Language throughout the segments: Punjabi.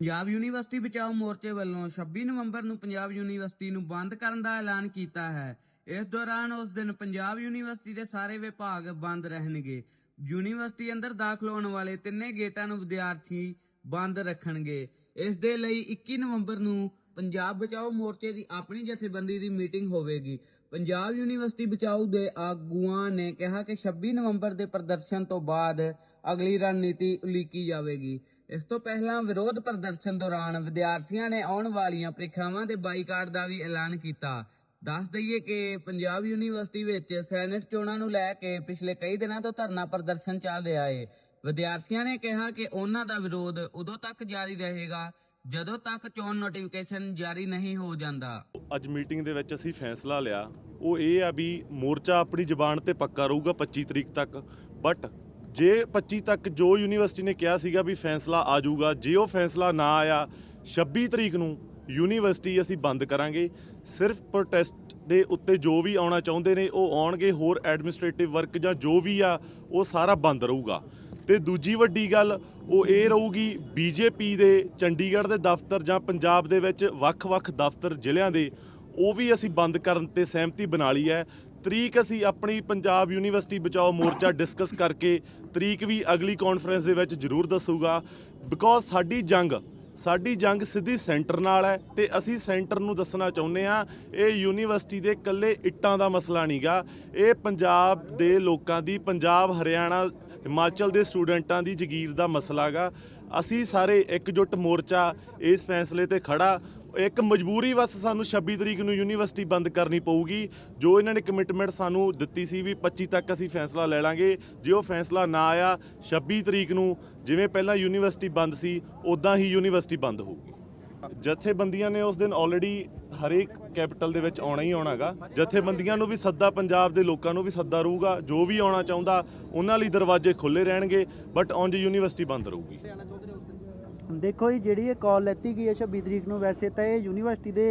ਪੰਜਾਬ ਯੂਨੀਵਰਸਿਟੀ ਬਚਾਓ ਮੋਰਚੇ ਵੱਲੋਂ 26 ਨਵੰਬਰ ਨੂੰ ਪੰਜਾਬ ਯੂਨੀਵਰਸਿਟੀ ਨੂੰ ਬੰਦ ਕਰਨ ਦਾ ਐਲਾਨ ਕੀਤਾ ਹੈ। ਇਸ ਦੌਰਾਨ ਉਸ ਦਿਨ ਪੰਜਾਬ ਯੂਨੀਵਰਸਿਟੀ ਦੇ ਸਾਰੇ ਵਿਭਾਗ ਬੰਦ ਰਹਿਣਗੇ। ਯੂਨੀਵਰਸਿਟੀ ਅੰਦਰ ਦਾਖਲ ਹੋਣ ਵਾਲੇ ਤਿੰਨੇ ਗੇਟਾਂ ਨੂੰ ਵਿਦਿਆਰਥੀ ਬੰਦ ਰੱਖਣਗੇ। ਇਸ ਦੇ ਲਈ 21 ਨਵੰਬਰ ਨੂੰ ਪੰਜਾਬ ਬਚਾਓ ਮੋਰਚੇ ਦੀ ਆਪਣੀ ਜਥੇਬੰਦੀ ਦੀ ਮੀਟਿੰਗ ਹੋਵੇਗੀ। ਪੰਜਾਬ ਯੂਨੀਵਰਸਿਟੀ ਬਚਾਓ ਦੇ ਆਗੂਆਂ ਨੇ ਕਿਹਾ ਕਿ 26 ਨਵੰਬਰ ਦੇ ਪ੍ਰਦਰਸ਼ਨ ਤੋਂ ਬਾਅਦ ਅਗਲੀ ਰਣਨੀਤੀ ਉਲੀਕੀ ਜਾਵੇਗੀ। ਇਸ ਤੋਂ ਪਹਿਲਾਂ ਵਿਰੋਧ ਪ੍ਰਦਰਸ਼ਨ ਦੌਰਾਨ ਵਿਦਿਆਰਥੀਆਂ ਨੇ ਆਉਣ ਵਾਲੀਆਂ ਪ੍ਰੀਖਿਆਵਾਂ ਦੇ ਬਾਈਕਾਟ ਦਾ ਵੀ ਐਲਾਨ ਕੀਤਾ। ਦੱਸ ਦਈਏ ਕਿ ਪੰਜਾਬ ਯੂਨੀਵਰਸਿਟੀ ਵਿੱਚ ਸੈਨੇਟ ਚੋਣਾਂ ਨੂੰ ਲੈ ਕੇ ਪਿਛਲੇ ਕਈ ਦਿਨਾਂ ਤੋਂ ਧਰਨਾ ਪ੍ਰਦਰਸ਼ਨ ਚੱਲ ਰਿਹਾ ਹੈ ਵਿਦਿਆਰਥੀਆਂ ਨੇ ਕਿਹਾ ਕਿ ਉਹਨਾਂ ਦਾ ਵਿਰੋਧ ਉਦੋਂ ਤੱਕ ਜਾਰੀ ਰਹੇਗਾ ਜਦੋਂ ਤੱਕ ਚੋਣ ਨੋਟੀਫਿਕੇਸ਼ਨ ਜਾਰੀ ਨਹੀਂ ਹੋ ਜਾਂਦਾ। ਅੱਜ ਮੀਟਿੰਗ ਦੇ ਵਿੱਚ ਅਸੀਂ ਫੈਸਲਾ ਲਿਆ। ਉਹ ਇਹ ਆ ਵੀ ਮੋਰਚਾ ਆਪਣੀ ਜ਼ਬਾਨ ਤੇ ਪੱਕਾ ਰਹੂਗਾ 25 ਤਰੀਕ ਤੱਕ। ਬਟ ਜੇ 25 ਤੱਕ ਜੋ ਯੂਨੀਵਰਸਿਟੀ ਨੇ ਕਿਹਾ ਸੀਗਾ ਵੀ ਫੈਸਲਾ ਆ ਜਾਊਗਾ, ਜੇ ਉਹ ਫੈਸਲਾ ਨਾ ਆਇਆ 26 ਤਰੀਕ ਨੂੰ ਯੂਨੀਵਰਸਿਟੀ ਅਸੀਂ ਬੰਦ ਕਰਾਂਗੇ। ਸਿਰਫ ਪ੍ਰੋਟੈਸਟ ਦੇ ਉੱਤੇ ਜੋ ਵੀ ਆਉਣਾ ਚਾਹੁੰਦੇ ਨੇ, ਉਹ ਆਉਣਗੇ, ਹੋਰ ਐਡਮਿਨਿਸਟ੍ਰੇਟਿਵ ਵਰਕ ਜਾਂ ਜੋ ਵੀ ਆ, ਉਹ ਸਾਰਾ ਬੰਦ ਰਹੂਗਾ। ਤੇ ਦੂਜੀ ਵੱਡੀ ਗੱਲ, ਉਹ ਇਹ ਰਹੂਗੀ, ਬੀਜੇਪੀ ਦੇ ਚੰਡੀਗੜ੍ਹ ਦੇ ਦਫ਼ਤਰ ਜਾਂ ਪੰਜਾਬ ਦੇ ਵਿੱਚ ਵੱਖ-ਵੱਖ ਦਫ਼ਤਰ ਜ਼ਿਲ੍ਹਿਆਂ ਦੇ, ਉਹ ਵੀ ਅਸੀਂ ਬੰਦ ਕਰਨ ਤੇ ਸਹਿਮਤੀ ਬਣਾ ਲਈ ਹੈ। ਤਰੀਕ ਅਸੀਂ ਆਪਣੀ ਪੰਜਾਬ ਯੂਨੀਵਰਸਿਟੀ ਬਚਾਓ ਮੋਰਚਾ ਡਿਸਕਸ ਕਰਕੇ ਤਰੀਕ ਵੀ ਅਗਲੀ ਕਾਨਫਰੰਸ ਦੇ ਵਿੱਚ ਜ਼ਰੂਰ ਦੱਸੂਗਾ। ਬਿਕੋਜ਼ ਸਾਡੀ ਜੰਗ ਸਾਡੀ ਜੰਗ ਸਿੱਧੀ ਸੈਂਟਰ ਨਾਲ ਹੈ ਤੇ ਅਸੀਂ ਸੈਂਟਰ ਨੂੰ ਦੱਸਣਾ ਚਾਹੁੰਦੇ ਆ ਇਹ ਯੂਨੀਵਰਸਿਟੀ ਦੇ ਇਕੱਲੇ ਇੱਟਾਂ ਦਾ ਮਸਲਾ ਨਹੀਂਗਾ। ਇਹ ਪੰਜਾਬ ਦੇ ਲੋਕਾਂ ਦੀ, ਪੰਜਾਬ, ਹਰਿਆਣਾ, ਹਿਮਾਚਲ ਦੇ ਸਟੂਡੈਂਟਾਂ ਦੀ ਜਗੀਰ ਦਾ ਮਸਲਾ ਗਾ ਅਸੀਂ ਸਾਰੇ ਇਕਜੁੱਟ ਮੋਰਚਾ ਇਸ ਫੈਸਲੇ ਤੇ ਖੜਾ ਇੱਕ ਮਜਬੂਰੀ ਵਸ ਸਾਨੂੰ 26 ਤਰੀਕ ਨੂੰ ਯੂਨੀਵਰਸਿਟੀ ਬੰਦ ਕਰਨੀ ਪਊਗੀ। ਜੋ ਇਹਨਾਂ ਨੇ ਕਮਿਟਮੈਂਟ ਸਾਨੂੰ ਦਿੱਤੀ ਸੀ ਵੀ 25 ਤੱਕ ਅਸੀਂ ਫੈਸਲਾ ਲੈ ਲਾਂਗੇ, ਜੇ ਉਹ ਫੈਸਲਾ ਨਾ ਆਇਆ 26 ਤਰੀਕ ਨੂੰ, ਜਿਵੇਂ ਪਹਿਲਾਂ ਯੂਨੀਵਰਸਿਟੀ ਬੰਦ ਸੀ ਉਦਾਂ ਹੀ ਯੂਨੀਵਰਸਿਟੀ ਬੰਦ ਹੋਊਗੀ। ਜਥੇਬੰਦੀਆਂ ਨੇ ਉਸ ਦਿਨ ਆਲਰੇਡੀ ਹਰੇਕ ਕੈਪੀਟਲ ਦੇ ਵਿੱਚ ਆਉਣਾ ਹੀ ਆਉਣਾਗਾ। ਜਥੇਬੰਦੀਆਂ ਨੂੰ ਵੀ ਸੱਦਾ, ਪੰਜਾਬ ਦੇ ਲੋਕਾਂ ਨੂੰ ਵੀ ਸੱਦਾ ਰਹੂਗਾ। ਜੋ ਵੀ ਆਉਣਾ ਚਾਹੁੰਦਾ, ਉਹਨਾਂ ਲਈ ਦਰਵਾਜ਼ੇ ਖੁੱਲੇ ਰਹਿਣਗੇ ਬਟ ਉਂਝ ਯੂਨੀਵਰਸਿਟੀ ਬੰਦ ਰਹੂਗੀ। ਦੇਖੋ ਜੀ, ਜਿਹੜੀ ਇਹ ਕਾਲ ਲੈਤੀ ਗਈ ਹੈ 26 ਤਰੀਕ ਨੂੰ, ਵੈਸੇ ਤਾਂ ਇਹ ਯੂਨੀਵਰਸਿਟੀ ਦੇ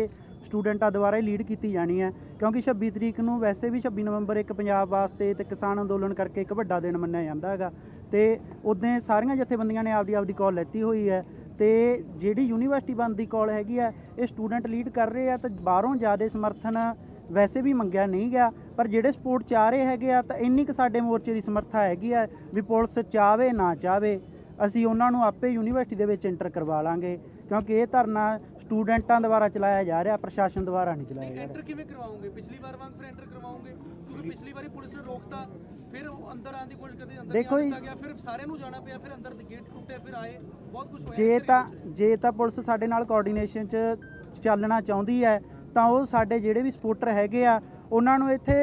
ਸਟੂਡੈਂਟਾਂ ਦੁਆਰਾ ਹੀ ਲੀਡ ਕੀਤੀ ਜਾਣੀ ਹੈ, ਕਿਉਂਕਿ 26 ਤਰੀਕ ਨੂੰ ਵੈਸੇ ਵੀ 26 ਨਵੰਬਰ ਇੱਕ ਪੰਜਾਬ ਵਾਸਤੇ ਤੇ ਕਿਸਾਨ ਅੰਦੋਲਨ ਕਰਕੇ ਇੱਕ ਵੱਡਾ ਦਿਨ ਮੰਨਿਆ ਜਾਂਦਾ ਹੈਗਾ। ਤੇ ਉਦੋਂ ਸਾਰੀਆਂ ਜਥੇਬੰਦੀਆਂ ਨੇ ਆਪਦੀ ਆਪਦੀ ਕਾਲ ਲੈਤੀ ਹੋਈ ਹੈ, ਤੇ ਜਿਹੜੀ ਯੂਨੀਵਰਸਿਟੀ ਬੰਦ ਦੀ ਕਾਲ ਹੈਗੀ ਆ ਇਹ ਸਟੂਡੈਂਟ ਲੀਡ ਕਰ ਰਹੇ ਆ ਤਾਂ ਬਾਹਰੋਂ ਜ਼ਿਆਦਾ ਸਮਰਥਨ ਵੈਸੇ ਵੀ ਮੰਗਿਆ ਨਹੀਂ ਗਿਆ, ਪਰ ਜਿਹੜੇ ਸਪੋਰਟ ਚਾਹ ਰਹੇ ਹੈਗੇ ਆ, ਤਾਂ ਇੰਨੀ ਕੁ ਸਾਡੇ ਮੋਰਚੇ ਦੀ ਸਮਰੱਥਾ ਹੈਗੀ ਆ ਵੀ ਪੁਲਿਸ ਚਾਵੇ ਨਾ ਚਾਵੇ ਅਸੀਂ ਉਹਨਾਂ ਨੂੰ ਆਪੇ ਯੂਨੀਵਰਸਿਟੀ ਦੇ ਵਿੱਚ ਐਂਟਰ ਕਰਵਾ ਲਾਂਗੇ ਕਿਉਂਕਿ ਇਹ ਧਰਨਾ ਸਟੂਡੈਂਟਾਂ ਦੁਆਰਾ ਚਲਾਇਆ ਜਾ ਰਿਹਾ ਪ੍ਰਸ਼ਾਸਨ ਦੁਆਰਾ ਨਹੀਂ ਚਲਾਇਆ ਜਾ ਰਿਹਾ। ਐਂਟਰ ਕਿਵੇਂ ਕਰਵਾਓਗੇ? ਪਿਛਲੀ ਵਾਰ ਵਾਂਗ ਫਿਰ ਐਂਟਰ ਕਰਵਾਓਗੇ? ਕਿਉਂਕਿ ਪਿਛਲੀ ਵਾਰੀ ਪੁਲਿਸ ਨੇ ਰੋਕਤਾ ਫਿਰ ਉਹ ਅੰਦਰ ਆਉਣ ਦੀ ਕੋਸ਼ਿਸ਼ ਕਰਦੇ ਅੰਦਰ ਦੇਖੋ ਗਿਆ ਫਿਰ ਸਾਰਿਆਂ ਨੂੰ ਜਾਣਾ ਪਿਆ ਫਿਰ ਅੰਦਰ ਦੇ ਗੇਟ ਟੁੱਟੇ ਫਿਰ ਆਏ ਬਹੁਤ ਕੁਝ ਹੋਇਆ ਜੇ ਤਾਂ। ਜੇ ਤਾਂ ਪੁਲਿਸ ਸਾਡੇ ਨਾਲ ਕੋਆਰਡੀਨੇਸ਼ਨ 'ਚ ਚੱਲਣਾ ਚਾਹੁੰਦੀ ਹੈ ਤਾਂ ਉਹ ਸਾਡੇ ਜਿਹੜੇ ਵੀ ਸਪੋਰਟਰ ਹੈਗੇ ਆ ਉਹਨਾਂ ਨੂੰ ਇੱਥੇ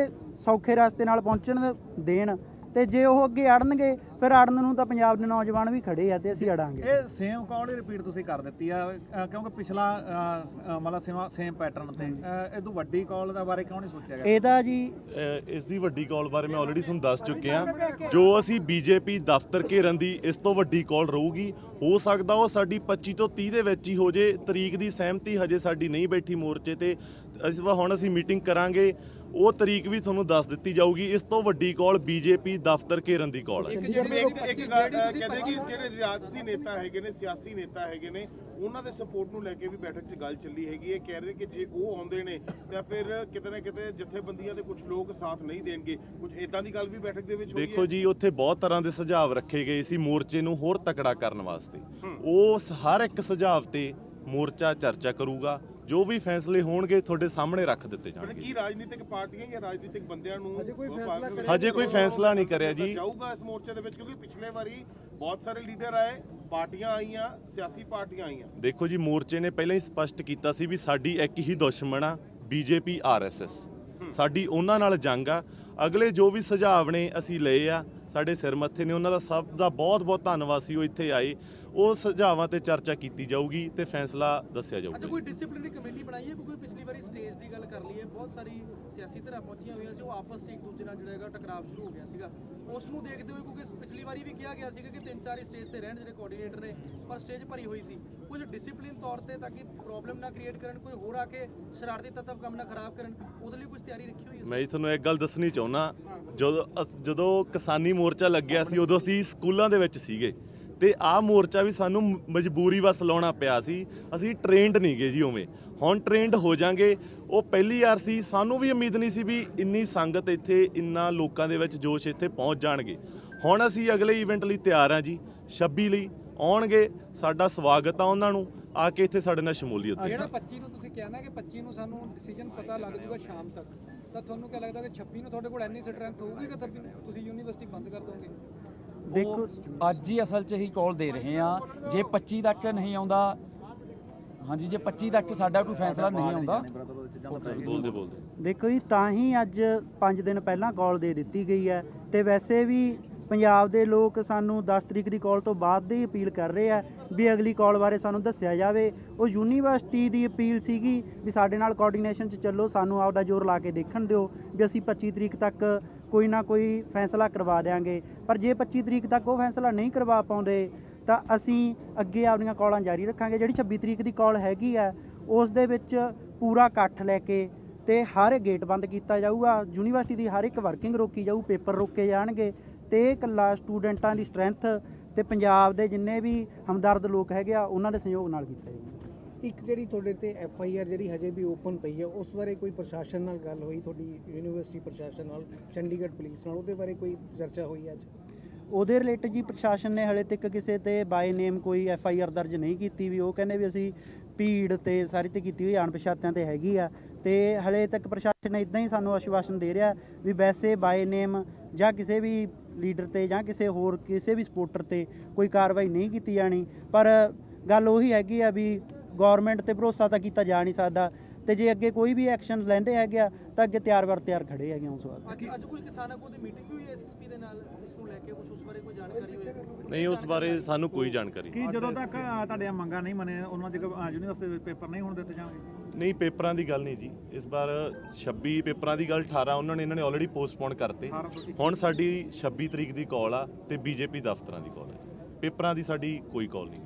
ਸੌਖੇ ਰਸਤੇ ਨਾਲ ਪਹੁੰਚਣ ਦੇਣ। ਤੇ ਜੇ ਉਹ ਅੱਗੇ ਅੜਨਗੇ ਫਿਰ ਅੜਨ ਨੂੰ ਤਾਂ ਪੰਜਾਬ ਦੇ ਨੌਜਵਾਨ ਵੀ ਖੜੇ ਆ ਤੇ ਅਸੀਂ ਅੜਾਂਗੇ। ਇਹ ਸੇਮ ਕਾਲ ਹੀ ਰਿਪੀਟ ਤੁਸੀਂ ਕਰ ਦਿੱਤੀ ਆ? ਅ, ਕਿਉਂਕਿ ਪਿਛਲਾ ਅ, ਅ, ਮਤਲਬ ਸੇਮ ਸੇਮ ਪੈਟਰਨ ਤੇ। ਅ, ਇਹ ਤੋਂ ਵੱਡੀ ਕਾਲ ਦਾ ਬਾਰੇ ਕਿਉਂ ਨਹੀਂ ਸੋਚਿਆ ਗਿਆ? ਇਹਦਾ ਜੀ ਅਹ ਇਸ ਦੀ ਵੱਡੀ ਕਾਲ ਬਾਰੇ ਮੈਂ ਆਲਰੇਡੀ ਤੁਹਾਨੂੰ ਦੱਸ ਚੁੱਕਿਆ। ਜੋ ਅਸੀਂ ਬੀਜੇਪੀ ਦਫ਼ਤਰ ਘੇਰਨ ਦੀ ਇਸ ਤੋਂ ਵੱਡੀ ਕਾਲ ਰਹੂਗੀ। ਹੋ ਸਕਦਾ ਉਹ ਸਾਡੀ 25 ਤੋਂ 30 ਦੇ ਵਿੱਚ ਹੀ ਹੋ ਜੇ। ਤਰੀਕ ਦੀ ਸਹਿਮਤੀ ਹਜੇ ਸਾਡੀ ਨਹੀਂ ਬੈਠੀ ਮੋਰਚੇ ਤੇ। ਵਾਰ ਹੁਣ ਅਸੀਂ ਮੀਟਿੰਗ ਕਰਾਂਗੇ। ਉਹ ਤਰੀਕ ਵੀ ਤੁਹਾਨੂੰ ਦੱਸ ਦਿੱਤੀ ਜਾਊਗੀ। ਇਸ ਤੋਂ ਵੱਡੀ ਕਾਲ ਬੀਜੇਪੀ ਦਫ਼ਤਰ ਘੇਰਨ ਦੀ ਕਾਲ ਹੈ। ਇੱਕ ਜਿਵੇਂ ਜਿਹੜੀ ਇੱਕ ਇੱਕ ਗੱਲ, ਅ, ਜਿਹੜੀ ਕਹਿੰਦੇ ਕਿ ਤੁਸੀਂ ਜਿਹੜੇ ਰਿਆਸਤੀ ਨੇਤਾ ਹੈਗੇ ਨੇ ਸਿਆਸੀ ਨੇਤਾ ਹੈਗੇ ਨੇ ਉਹਨਾਂ ਦੇ ਸਪੋਰਟ ਨੂੰ ਲੈ ਕੇ ਵੀ ਬੈਠਕ 'ਚ ਗੱਲ ਚੱਲੀ ਹੈਗੀ ਇਹ ਕਹਿ ਰਹੇ ਕਿ ਜੇ ਉਹ ਆਉਂਦੇ ਨੇ ਤਾਂ ਫਿਰ ਕਿਤੇ ਨਾ ਕਿਤੇ ਜਥੇਬੰਦੀਆਂ ਦੇ ਕੁਝ ਲੋਕ ਸਾਥ ਨਹੀਂ ਦੇਣਗੇ। ਕੁਝ ਇਦਾਂ ਦੀ ਗੱਲ ਵੀ ਬੈਠਕ ਦੇ ਵਿੱਚ ਹੋਈ ਦੇਖੋ ਜੀ ਉੱਥੇ ਬਹੁਤ ਤਰ੍ਹਾਂ ਦੇ ਸੁਝਾਅ ਰੱਖੇ ਗਏ ਸੀ ਮੋਰਚੇ ਨੂੰ ਹੋਰ ਤਕੜਾ ਕਰਨ ਵਾਸਤੇ। ਉਸ ਹਰ ਇੱਕ ਸੁਝਾਅ ਤੇ ਮੋਰਚਾ ਚਰਚਾ ਕਰੂਗਾ। ਜੋ ਵੀ ਫੈਸਲੇ ਹੋਣਗੇ ਤੁਹਾਡੇ ਸਾਹਮਣੇ ਰੱਖ ਦਿੱਤੇ ਜਾਣਗੇ ਕੀ ਰਾਜਨੀਤਿਕ ਪਾਰਟੀਆਂ ਜਾਂ ਰਾਜਨੀਤਿਕ ਬੰਦਿਆਂ ਨੂੰ ਹਜੇ ਕੋਈ ਉਹ ਫੈਸਲਾ ਪਾਰਟੀ- ਕਰਿਆ ਹਜੇ ਕੋਈ ਫੈਸਲਾ ਨਹੀਂ ਕਰਿਆ ਜੀ। ਜਾਊਗਾ ਇਸ ਮੋਰਚੇ ਦੇ ਵਿੱਚ ਕਿਉਂਕਿ ਪਿਛਲੇ ਵਾਰੀ ਬਹੁਤ ਸਾਰੇ ਲੀਡਰ ਆਏ ਪਾਰਟੀਆਂ ਆਈਆਂ ਸਿਆਸੀ ਪਾਰਟੀਆਂ ਆਈਆਂ। ਦੇਖੋ ਜੀ ਮੋਰਚੇ ਨੇ ਪਹਿਲਾਂ ਹੀ ਸਪਸ਼ਟ ਕੀਤਾ ਸੀ ਵੀ ਸਾਡੀ ਇੱਕ ਹੀ ਦੁਸ਼ਮਣ ਆ ਬੀਜੇਪੀ ਆਰਐਸਐਸ। ਸਾਡੀ ਉਹਨਾਂ ਨਾਲ ਜੰਗ ਆ। ਅਗਲੇ ਜੋ ਵੀ ਸੁਝਾਅ ਨੇ ਅਸੀਂ ਲਏ ਆ ਸਾਡੇ ਸਿਰ ਮੱਥੇ ਨੇ। ਉਹਨਾਂ ਦਾ ਸਭ ਦਾ ਬਹੁਤ ਬਹੁਤ ਧੰਨਵਾਦ ਸੀ ਉਹ ਇੱਥੇ ਆਏ। ਉਹ ਸੁਝਾਵਾਂ ਤੇ ਚਰਚਾ ਕੀਤੀ ਜਾਊਗੀ ਤੇ ਫੈਸਲਾ ਦੱਸਿਆ ਅੱਛਾ ਜਾਊਗਾ ਕੋਈ ਡਿਸਪਲਿਨਰੀ ਕਮੇਟੀ ਬਣਾਈ ਹੈ? ਕਿਉਂਕਿ ਪਿਛਲੀ ਵਾਰੀ ਸਟੇਜ ਦੀ ਗੱਲ ਕਰ ਲਈ ਹੈ ਬਹੁਤ ਸਾਰੀ ਸਿਆਸੀ ਧਿਰਾਂ ਪਹੁੰਚੀਆਂ ਹੋਈਆਂ ਸੀ ਉਹ ਆਪਸ ਵਿੱਚ ਇੱਕ ਦੂਜੇ ਨਾਲ ਜਿਹੜਾ ਹੈਗਾ ਟਕਰਾਵ ਸ਼ੁਰੂ ਹੋ ਗਿਆ ਸੀਗਾ। ਉਸ ਨੂੰ ਦੇਖਦੇ ਹੋਏ ਕਿਉਂਕਿ ਪਿਛਲੀ ਵਾਰੀ ਵੀ ਕਿਹਾ ਗਿਆ ਸੀਗਾ ਕਿ ਤਿੰਨ ਚਾਰ ਸਟੇਜ ਤੇ ਰਹਿਣ ਜਿਹੜੇ ਕੋਆਰਡੀਨੇਟਰ ਨੇ ਪਰ ਸਟੇਜ ਭਰੀ ਹੋਈ ਸੀ। ਕੁਝ ਡਿਸਪਲਿਨ ਤੌਰ ਤੇ ਤਾਂ ਕਿ ਪ੍ਰੋਬਲਮ ਨਾ ਕ੍ਰੀਏਟ ਕਰਨ ਕੋਈ ਹੋਰ ਆ ਕੇ ਸ਼ਰਾਰਤੀ ਤੱਤਵ ਕੰਮ ਨਾ ਖਰਾਬ ਕਰਨ ਉਹਦੇ ਲਈ ਕੁਝ ਤਿਆਰੀ ਰੱਖੀ ਹੋਈ ਹੈ ਮੈਂ ਤੁਹਾਨੂੰ ਇੱਕ ਗੱਲ ਦੱਸਣੀ ਚਾਹੁੰਦਾ ਜਦੋਂ ਜਦੋਂ ਕਿਸਾਨੀ ਮੋਰਚਾ ਲੱਗਿਆ ਸੀ ਉਦੋਂ ਅਸੀਂ ਸਕੂਲਾਂ ਦੇ ਵਿੱਚ ਸੀਗੇ। ਤੇ ਆਹ ਮੋਰਚਾ ਵੀ ਸਾਨੂੰ ਮਜਬੂਰੀ ਵਸ ਲਾਉਣਾ ਪਿਆ ਸੀ। ਅਸੀਂ ਟ੍ਰੇਨਡ ਨਹੀਂ ਗਏ ਜੀ ਉਵੇਂ। ਹੁਣ ਟ੍ਰੇਨਡ ਹੋ ਜਾਾਂਗੇ। ਉਹ ਪਹਿਲੀ ਵਾਰ ਸੀ। ਸਾਨੂੰ ਵੀ ਉਮੀਦ ਨਹੀਂ ਸੀ ਵੀ ਇੰਨੀ ਸੰਗਤ ਇੱਥੇ ਇੰਨਾ ਲੋਕਾਂ ਦੇ ਵਿੱਚ ਜੋਸ਼ ਇੱਥੇ ਪਹੁੰਚ ਜਾਣਗੇ। ਹੁਣ ਅਸੀਂ ਅਗਲੇ ਇਵੈਂਟ ਲਈ ਤਿਆਰ ਹਾਂ ਜੀ। 26 ਲਈ ਆਉਣਗੇ। ਸਾਡਾ ਸਵਾਗਤ ਆ ਉਹਨਾਂ ਨੂੰ। ਆ ਕੇ ਇੱਥੇ ਸਾਡੇ ਨਾਲ ਸ਼ਮੂਲੀਅਤ ਜਿਹੜਾ 25 ਨੂੰ ਤੁਸੀਂ ਕਿਹਾ ਨਾ ਕਿ 25 ਨੂੰ ਸਾਨੂੰ ਡਿਸੀਜਨ ਪਤਾ ਲੱਗ ਜੂਗਾ ਸ਼ਾਮ ਤੱਕ। ਤਾਂ ਤੁਹਾਨੂੰ ਕੀ ਲੱਗਦਾ ਕਿ 26 ਨੂੰ ਤੁਹਾਡੇ ਕੋਲ ਇੰਨੀ ਸਟਰੈਂਥ ਹੋਊਗੀ ਕਿ ਤੁਸੀਂ ਯੂਨੀਵਰਸਿਟੀ ਬੰਦ ਕਰ ਦੋਗੇ? ਦੇਖੋ, ਅੱਜ ਹੀ ਅਸਲ 'ਚ ਹੀ ਕਾਲ ਦੇ ਰਹੇ ਆ ਜੇ 25 ਤੱਕ ਨਹੀਂ ਆਉਂਦਾ, ਹਾਂਜੀ, ਜੇ 25 ਤੱਕ ਸਾਡਾ ਕੋਈ ਫੈਸਲਾ ਨਹੀਂ ਆਉਂਦਾ। ਬੋਲਦੇ ਬੋਲਦੇ ਦੇਖੋ ਜੀ, ਤਾਂ ਹੀ ਅੱਜ 5 ਦਿਨ ਪਹਿਲਾਂ ਕਾਲ ਦੇ ਦਿੱਤੀ ਗਈ ਹੈ। ਤੇ ਵੈਸੇ ਵੀ ਪੰਜਾਬ ਦੇ ਲੋਕ ਸਾਨੂੰ 10 ਤਰੀਕ ਦੀ ਕਾਲ ਤੋਂ ਬਾਅਦ ਦੀ ਅਪੀਲ ਕਰ ਰਹੇ ਆ ਵੀ ਅਗਲੀ ਕਾਲ ਬਾਰੇ ਸਾਨੂੰ ਦੱਸਿਆ ਜਾਵੇ। ਉਹ ਯੂਨੀਵਰਸਿਟੀ ਦੀ ਅਪੀਲ ਸੀਗੀ ਵੀ ਸਾਡੇ ਨਾਲ ਕੋਆਰਡੀਨੇਸ਼ਨ 'ਚ ਚੱਲੋ, ਸਾਨੂੰ ਆਪਦਾ ਜ਼ੋਰ ਲਾ ਕੇ ਦੇਖਣ ਦਿਓ ਵੀ ਅਸੀਂ 25 ਤਰੀਕ ਤੱਕ ਕੋਈ ਨਾ ਕੋਈ ਫੈਸਲਾ ਕਰਵਾ ਦੇਾਂਗੇ ਪਰ ਜੇ 25 ਤਰੀਕ ਤੱਕ ਉਹ ਫੈਸਲਾ ਨਹੀਂ ਕਰਵਾ ਪਾਉਂਦੇ, ਤਾਂ ਅਸੀਂ ਅੱਗੇ ਆਪਣੀਆਂ ਕਾਲਾਂ ਜਾਰੀ ਰੱਖਾਂਗੇ। ਜਿਹੜੀ 26 ਤਰੀਕ ਦੀ ਕਾਲ ਹੈਗੀ ਆ, ਉਸ ਦੇ ਵਿੱਚ ਪੂਰਾ ਇਕੱਠ ਲੈ ਕੇ ਤੇ ਹਰ ਗੇਟ ਬੰਦ ਕੀਤਾ ਜਾਊਗਾ। ਯੂਨੀਵਰਸਿਟੀ ਦੀ ਹਰ ਇੱਕ ਵਰਕਿੰਗ ਰੋਕੀ ਜਾਊ, ਪੇਪਰ ਰੋਕੇ ਜਾਣਗੇ। ਤੇ ਇਕੱਲਾ ਸਟੂਡੈਂਟਾਂ ਦੀ ਸਟਰੈਂਥ ਤੇ ਪੰਜਾਬ ਦੇ ਜਿੰਨੇ ਵੀ ਹਮਦਰਦ ਲੋਕ ਹੈਗੇ ਆ ਉਹਨਾਂ ਦੇ ਸਹਿਯੋਗ ਨਾਲ ਕੀਤਾ ਜਾਊਗਾ। ਇੱਕ ਜਿਹੜੀ ਤੁਹਾਡੇ ਤੇ ਐਫ ਆਈ ਆਰ ਜਿਹੜੀ ਹਜੇ ਵੀ ਓਪਨ ਪਈ ਹੈ ਉਸ ਬਾਰੇ ਕੋਈ ਪ੍ਰਸ਼ਾਸਨ ਨਾਲ ਗੱਲ ਹੋਈ? ਤੁਹਾਡੀ ਯੂਨੀਵਰਸਿਟੀ ਪ੍ਰਸ਼ਾਸਨ ਨਾਲ ਚੰਡੀਗੜ੍ਹ ਪੁਲਿਸ ਨਾਲ ਉਹਦੇ ਬਾਰੇ ਕੋਈ ਚਰਚਾ ਹੋਈ ਅੱਜ? ਉਹਦੇ ਰਿਲੇਟਡ ਜੀ ਪ੍ਰਸ਼ਾਸਨ ਨੇ ਹਲੇ ਤੱਕ ਕਿਸੇ ਤੇ ਬਾਈ ਨੇਮ ਕੋਈ ਐਫ ਆਈ ਆਰ ਦਰਜ ਨਹੀਂ ਕੀਤੀ ਵੀ ਉਹ ਕਹਿੰਦੇ ਵੀ ਅਸੀਂ ਭੀੜ ਤੇ ਸਾਰੀ ਤੇ ਕੀਤੀ ਹੋਈ ਅਣਪਛਾਤਿਆਂ ਤੇ ਹੈਗੀ ਆ। ਤੇ ਹਲੇ ਤੱਕ ਪ੍ਰਸ਼ਾਸਨ ਇਦਾਂ ਹੀ ਸਾਨੂੰ ਆਸ਼ਵਾਸਨ ਦੇ ਰਿਹਾ ਵੀ ਵੈਸੇ ਬਾਈ ਨੇਮ ਜਾਂ ਕਿਸੇ ਵੀ ਲੀਡਰ ਤੇ ਜਾਂ ਕਿਸੇ ਹੋਰ ਕਿਸੇ ਵੀ ਸਪੋਰਟਰ ਤੇ ਕੋਈ ਕਾਰਵਾਈ ਨਹੀਂ ਕੀਤੀ ਜਾਣੀ। ਪਰ ਗੱਲ ਉਹੀ ਹੈਗੀ ਆ ਵੀ ਗਵਰਨਮੈਂਟ ਤੇ ਭਰੋਸਾ ਤਾਂ ਕੀਤਾ ਜਾ ਨਹੀਂ ਸਕਦਾ ਤੇ ਜੇ ਅੱਗੇ ਕੋਈ ਵੀ ਐਕਸ਼ਨ ਲੈਂਦੇ ਹੈਗੇ ਆ ਤਾਂ ਅੱਗੇ ਤਿਆਰ ਵਰ ਤਿਆਰ ਖੜੇ ਹੈਗੇ ਉਸ ਵਾਸਤੇ। ਅੱਜ ਕੋਈ ਕਿਸਾਨਾਂ ਕੋਲ ਦੀ ਮੀਟਿੰਗ ਵੀ ਹੋਈ ਐਸਐਸਪੀ ਦੇ ਨਾਲ? ਕੇ ਕੁਝ ਉਸ ਬਾਰੇ ਕੋਈ ਜਾਣਕਾਰੀ ਹੋਈ? ਨਹੀਂ ਉਸ ਬਾਰੇ ਸਾਨੂੰ ਕੋਈ ਜਾਣਕਾਰੀ ਕੀ ਜਦੋਂ ਤੱਕ ਅ, ਤੁਹਾਡੀਆਂ ਮੰਗਾਂ ਨਹੀਂ ਮੰਨੇ ਉਹਨਾਂ ਅ, ਯੂਨੀਵਰਸਿਟੀ ਦੇ ਪੇਪਰ ਨਹੀਂ ਹੋਣ ਦਿੱਤੇ ਜਾਣਗੇ? ਨਹੀਂ ਪੇਪਰਾਂ ਦੀ ਗੱਲ ਨਹੀਂ ਜੀ। ਇਸ ਵਾਰ 26 ਪੇਪਰਾਂ ਦੀ ਗੱਲ 18 ਉਹਨਾਂ ਨੇ ਇਹਨਾਂ ਨੇ ਆਲਰੇਡੀ ਪੋਸਟਪੋਨ ਕਰਤੇ। ਹੁਣ ਸਾਡੀ 26 ਤਰੀਕ ਦੀ ਕਾਲ ਆ ਤੇ ਬੀਜੇਪੀ ਦਫ਼ਤਰਾਂ ਦੀ ਕਾਲ ਹੈ ਪੇਪਰਾਂ ਦੀ ਸਾਡੀ ਕੋਈ ਕਾਲ ਨਹੀਂ।